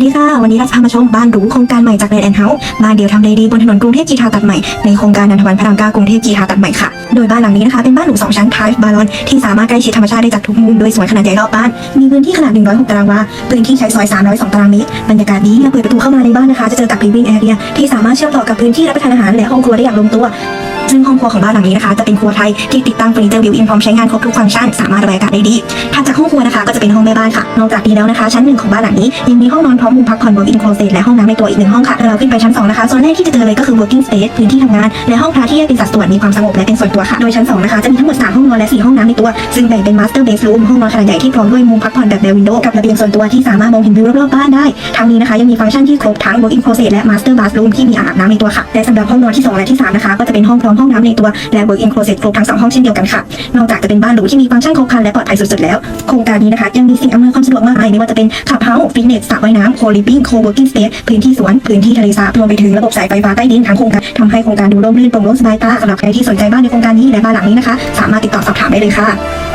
สดีค่ะ วันนี้เราจะพามาชมบ้านหรูโครงการใหม่จากแลนด์แอนเฮาส์บ้านเดียวทำเลดีบนถนนกรุงเทพกีทาตัดใหม่ในโครงการนันทวันพระรามเก้ากรุงเทพกีทาตัดใหม่ค่ะ โดยบ้านหลังนี้นะคะเป็นบ้านหรูสองชั้น Type Balon ที่สามารถใกล้ชิดธรรมชาติได้จากทุกมุมโดยสวนขนาดใหญ่รอบบ้าน มีพื้นที่ขนาด 106 ตารางวา พื้นที่ใช้สอย 302 ตารางเมตร บรรยากาศดีเมื่อเปิดประตูเข้ามาในบ้านนะคะ จะเจอกับ living area ที่สามารถเชื่อมต่อกับพื้นที่รับประทานอาหารและห้องครัวได้อย่างลงตัว ซึ่งห้องครัวของบ้านหลังนี้นะคะ จะเป็นครัวไทยที่ติดตั้งเฟอร์นิเจอร์บิวอินพร้อมใช้งานครบทุกฟังก์ชันสามารถระบายอากาศได้ดีถัดจากห้องครัวนะคะก็จะเป็นห้องแม่บ้านค่ะนอกจากนี้แล้วนะคะ ชั้นหนึ่งของบ้านหลังนี้ยังมีห้องนอนพร้อมมุมพักผ่อน work in closet และห้องน้ำในตัวอีกหนึ่งห้องค่ะเราขึ้นไปชั้นสองนะคะส่วนแรกที่จะเจอเลยก็คือ working space พื้นที่ทำงานและห้องพระที่แยกเป็นสัดส่วนมีความสงบและเป็นส่วนตัวค่ะโดยชั้นสองนะคะจะมีทั้งหมดสามห้องนอนและสี่ห้องน้ำในตัว ซึ่งแบ่งเป็น master bedroom ห้องนอนขนาดใหญ่ที่พร้อมด้วยมุมพักผ่อนแบบแนววินโดว์กับระเบียงส่วนตัวที่สามารถมองเห็นวิวรอบๆบ้านได้ทั้งนี้นะคะยังมีฟังก์ชันที่ครบทั้ง working closet และ master bathroom ที่มีอ่างอาบน้ำในตัวค่ะและสำหรับห้องนอนที่สองและที่สามนะคะก็จะเป็นห้องพร้อมห้องน้ำในตัวและ work in closet ครบทั้งสองห้องเช่นเดียวกันค่ะ นอกจากจะเป็นบ้านหรูที่มีฟังก์ชันครบครันและปลอดภัยสุดๆแล้ว โครงการนี้นะคะ ยังมีสิ่งอำนวยความสะดวกมากมายไม่ว่าจะเป็นขับเฮาส์ฟิตเนสสระว่ายน้ำโคลิปปิ้งโคเวิร์กิ้งสเปซพื้นที่สวนพื้นที่ทะเลสาบรวมไปถึงระบบสายไฟฟ้าใต้ดินทั้งโครงการทำให้โครงการดูร่มรื่นโปร่งโล่งสบายตาสำหรับใครที่สนใจบ้านในโครงการนี้และบ้านหลังนี้นะคะ สามารถติดต่อสอบถามได้เลยค่ะ